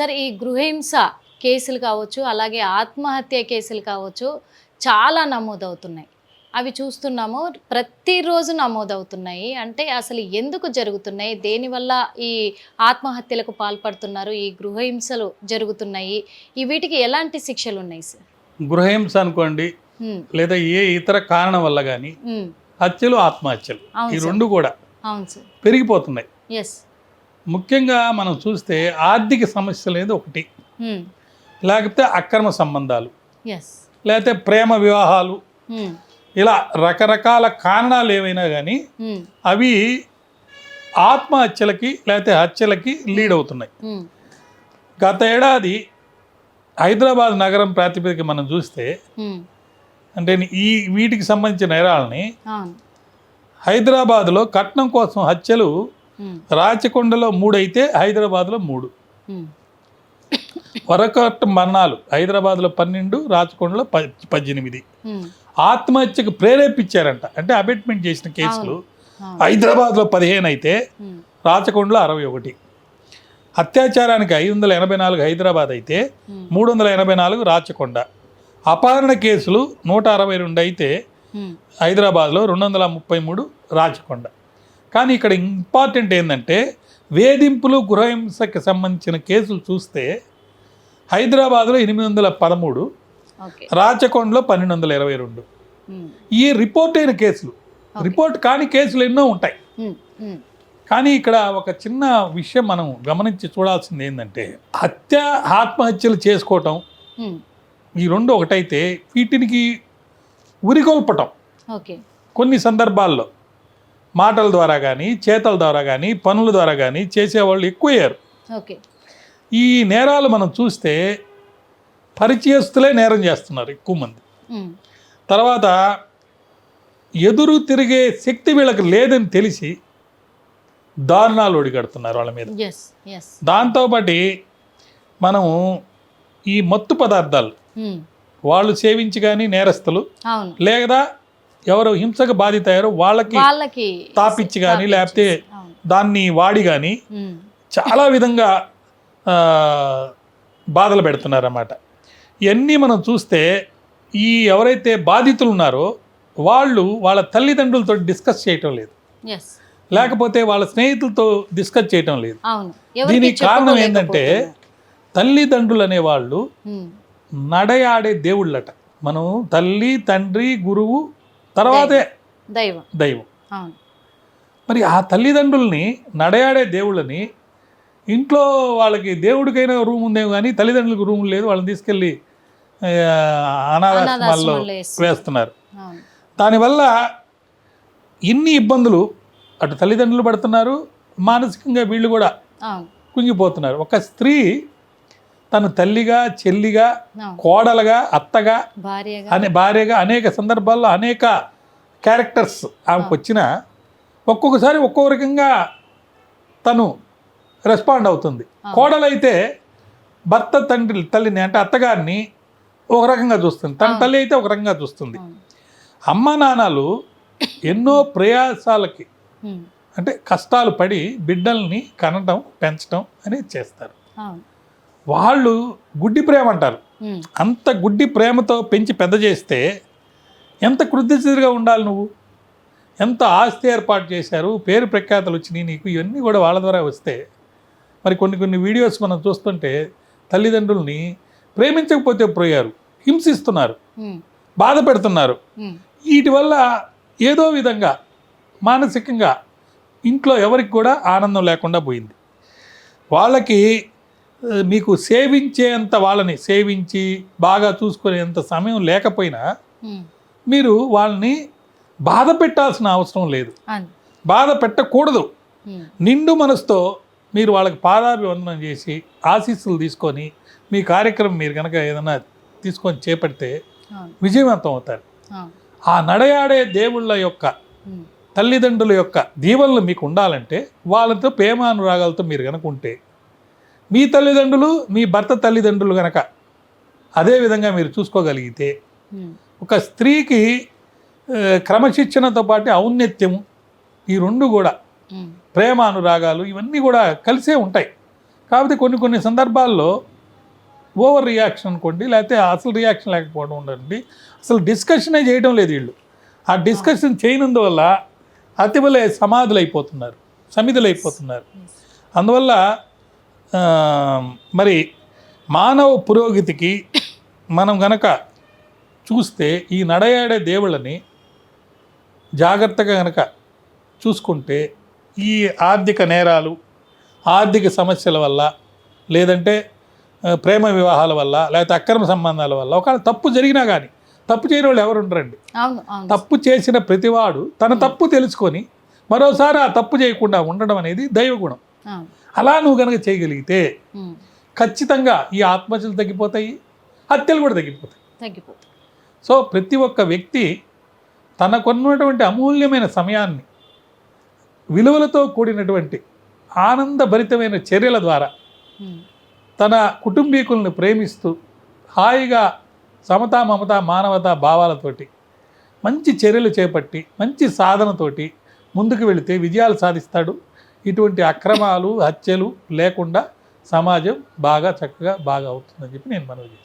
Sir ఈ గృహహింస కేసులు కావచ్చు అలాగే ఆత్మహత్య కేసులు కావచ్చు చాలా నమోదవుతున్నాయి. అవి చూస్తున్నాము ప్రతిరోజు నమోదవుతున్నాయి. అంటే అసలు ఎందుకు జరుగుతున్నాయి? దేనివల్ల ఈ ఆత్మహత్యలకు పాల్పడుతున్నారు? ఈ గృహహింసలు జరుగుతున్నాయి. ఈ వీటికి ఎలాంటి శిక్షలు ఉన్నాయి సార్? గృహహింస అనుకోండి లేదా ఏ ఇతర కారణం వల్ల కానీ హత్యలు ఆత్మహత్యలు ఈ. రెండు కూడా అవును సార్. పెరిగిపోతున్నాయి. ఎస్. ముఖ్యంగా మనం చూస్తే ఆర్థిక సమస్యలు అనేది ఒకటి. లేకపోతే అక్రమ సంబంధాలు. లేకపోతే ప్రేమ వివాహాలు. ఇలా రకరకాల కారణాలు ఏవైనా కానీ అవి ఆత్మహత్యలకి లేకపోతే హత్యలకి లీడ్ అవుతున్నాయి. గత ఏడాది హైదరాబాద్ నగరం ప్రాతిపదిక మనం చూస్తే అంటే ఈ వీటికి సంబంధించిన నేరాలని హైదరాబాద్లో కట్నం కోసం హత్యలు రాచకొండలో మూడు అయితే హైదరాబాద్లో మూడు. ఉమ్, వరకట్ట మరణాలు హైదరాబాద్లో పన్నెండు రాచకొండలో ప పద్దెనిమిది. ఆత్మహత్యకు ప్రేరేపించారంట. అంటే అబెట్మెంట్ చేసిన కేసులు. హైదరాబాద్లో పదిహేను అయితే రాచకొండలో అరవై ఒకటి. అత్యాచారానికి ఐదు వందల ఎనభై నాలుగు హైదరాబాద్ అయితే మూడు వందల ఎనభై నాలుగు రాచకొండ. అపహరణ కేసులు నూట అరవై రెండు అయితే హైదరాబాద్లో రెండు వందల ముప్పై మూడు రాచకొండ. కానీ ఇక్కడ ఇంపార్టెంట్ ఏంటంటే వేధింపులు గృహహింసకి సంబంధించిన కేసులు చూస్తే హైదరాబాద్లో ఎనిమిది వందల పదమూడు రాచకొండలో పన్నెండు వందల ఇరవై రెండు. ఈ రిపోర్ట్ అయిన కేసులు. రిపోర్ట్ కాని కేసులు ఎన్నో ఉంటాయి. కానీ ఇక్కడ ఒక చిన్న విషయం మనం గమనించి చూడాల్సింది ఏంటంటే హత్య ఆత్మహత్యలు చేసుకోవటం ఈ రెండు ఒకటైతే వీటికి ఉరికొల్పటం కొన్ని సందర్భాల్లో మాటల ద్వారా కానీ చేతల ద్వారా కానీ పనుల ద్వారా కానీ చేసేవాళ్ళు ఎక్కువయ్యారు. ఓకే. ఈ నేరాలు మనం చూస్తే పరిచయస్తులే నేరం చేస్తున్నారు ఎక్కువ మంది. తర్వాత ఎదురు తిరిగే శక్తి వీళ్ళకి లేదని తెలిసి దారుణాలు ఒడిగడుతున్నారు వాళ్ళ మీద. దాంతోపాటి మనము ఈ మత్తు పదార్థాలు వాళ్ళు సేవించి కానీ నేరస్తులు లేదా ఎవరు హింసకు బాధితయ్యారో వాళ్ళకి వాళ్ళకి తాపిచ్చి కానీ లేకపోతే దాన్ని వాడి కానీ చాలా విధంగా బాధలు పెడుతున్నారన్నమాట. ఇవన్నీ మనం చూస్తే ఈ ఎవరైతే బాధితులు ఉన్నారో వాళ్ళు వాళ్ళ తల్లిదండ్రులతో డిస్కస్ చేయటం లేదు. లేకపోతే వాళ్ళ స్నేహితులతో డిస్కస్ చేయటం లేదు. దీనికి కారణం ఏంటంటే. తల్లిదండ్రులు అనేవాళ్ళు నడయాడే దేవుళ్ళట. మనం తల్లి తండ్రి గురువు తర్వాతే దైవం. దైవం. మరి ఆ తల్లిదండ్రుల్ని నడయాడే దేవుళ్ళని ఇంట్లో వాళ్ళకి దేవుడికైనా రూమ్ ఉందేమో కానీ తల్లిదండ్రులకు రూమ్ లేదు వాళ్ళని తీసుకెళ్ళి అనాథాశ్రమాల్లో వేస్తున్నారు. దానివల్ల ఇన్ని ఇబ్బందులు అటు తల్లిదండ్రులు పడుతున్నారు మానసికంగా వీళ్ళు కూడా కుంగిపోతున్నారు. ఒక స్త్రీ తన తల్లిగా చెల్లిగా కోడలుగా అత్తగా అనే భార్యగా అనేక సందర్భాల్లో అనేక క్యారెక్టర్స్ ఆమెకు వచ్చిన ఒక్కొక్కసారి ఒక్కో రకంగా తను రెస్పాండ్ అవుతుంది. కోడలైతే భర్త తండ్రి తల్లిని అంటే అత్తగారిని ఒక రకంగా చూస్తుంది. తన తల్లి అయితే ఒక రకంగా చూస్తుంది. అమ్మ నాన్నలు ఎన్నో ప్రయాసాలకి అంటే కష్టాలు పడి బిడ్డల్ని కనడం పెంచడం అనేది చేస్తారు. వాళ్ళు గుడ్డి ప్రేమ అంటారు. అంత గుడ్డి ప్రేమతో పెంచి పెద్ద చేస్తే ఎంత కృతజ్ఞతగా ఉండాలి నువ్వు? ఎంత ఆస్తి ఏర్పాటు చేశారు? పేరు ప్రఖ్యాతలు వచ్చినాయి నీకు? ఇవన్నీ కూడా వాళ్ళ ద్వారా వస్తే మరి కొన్ని కొన్ని వీడియోస్ మనం చూస్తుంటే తల్లిదండ్రుల్ని ప్రేమించకపోతే పోయారు హింసిస్తున్నారు బాధ పెడుతున్నారు. వీటి వల్ల ఏదో విధంగా మానసికంగా ఇంట్లో ఎవరికి కూడా ఆనందం లేకుండా పోయింది. వాళ్ళకి మీకు సేవించేంత వాళ్ళని సేవించి బాగా చూసుకునేంత సమయం లేకపోయినా మీరు వాళ్ళని బాధ పెట్టాల్సిన అవసరం లేదు. బాధ పెట్టకూడదు. నిండు మనసుతో మీరు వాళ్ళకి పాదాభివందనం చేసి ఆశీస్సులు తీసుకొని మీ కార్యక్రమం మీరు కనుక ఏదైనా తీసుకొని చేపడితే విజయవంతం అవుతారు. ఆ. నడయాడే దేవుళ్ళ యొక్క తల్లిదండ్రుల యొక్క దీవెనలు మీకు ఉండాలంటే వాళ్ళతో ప్రేమానురాగాలతో మీరు కనుక ఉంటే మీ తల్లిదండ్రులు మీ భర్త తల్లిదండ్రులు కనుక అదే విధంగా మీరు చూసుకోగలిగితే ఉమ్, ఒక స్త్రీకి క్రమశిక్షణతో పాటు ఔన్నత్యము ఈ రెండు కూడా ఉమ్, ప్రేమ అనురాగాలు ఇవన్నీ కూడా కలిసే ఉంటాయి. కాకపోతే కొన్ని కొన్ని సందర్భాల్లో ఓవర్ రియాక్షన్ అనుకోండి లేకపోతే అసలు రియాక్షన్ లేకపోవడం ఉండండి. అసలు డిస్కషనే చేయడం లేదు వీళ్ళు. ఆ డిస్కషన్ చేయనందువల్ల అతివలే సమాధులు అయిపోతున్నారు సమిధులు అయిపోతున్నారు అందువల్ల మరి మానవ పురోగతికి మనం గనక చూస్తే ఈ నడయాడే దేవుళ్ళని జాగ్రత్తగా గనక చూసుకుంటే ఈ ఆర్థిక నేరాలు ఆర్థిక సమస్యల వల్ల లేదంటే ప్రేమ వివాహాల వల్ల లేకపోతే అక్రమ సంబంధాల వల్ల ఒకవేళ తప్పు జరిగినా కానీ తప్పు చేయని వాళ్ళు ఎవరు ఉండరండి. తప్పు చేసిన ప్రతివాడు తన తప్పు తెలుసుకొని మరోసారి ఆ తప్పు చేయకుండా ఉండడం అనేది దైవగుణం. అలా నువ్వు కనుక చేయగలిగితే. ఖచ్చితంగా ఈ ఆత్మహత్యలు తగ్గిపోతాయి హత్యలు కూడా తగ్గిపోతాయి తగ్గిపోతుంది సో ప్రతి ఒక్క వ్యక్తి తనకున్నటువంటి అమూల్యమైన సమయాన్ని విలువలతో కూడినటువంటి ఆనందభరితమైన చర్యల ద్వారా. తన కుటుంబీకులను ప్రేమిస్తూ హాయిగా సమతా మమత మానవత భావాలతోటి మంచి చర్యలు చేపట్టి మంచి సాధనతోటి ముందుకు వెళితే విజయాలు సాధిస్తాడు ఇటువంటి అక్రమాలు హత్యలు లేకుండా సమాజం బాగా చక్కగా బాగా అవుతుందని చెప్పి నేను మనవి చేస్తాను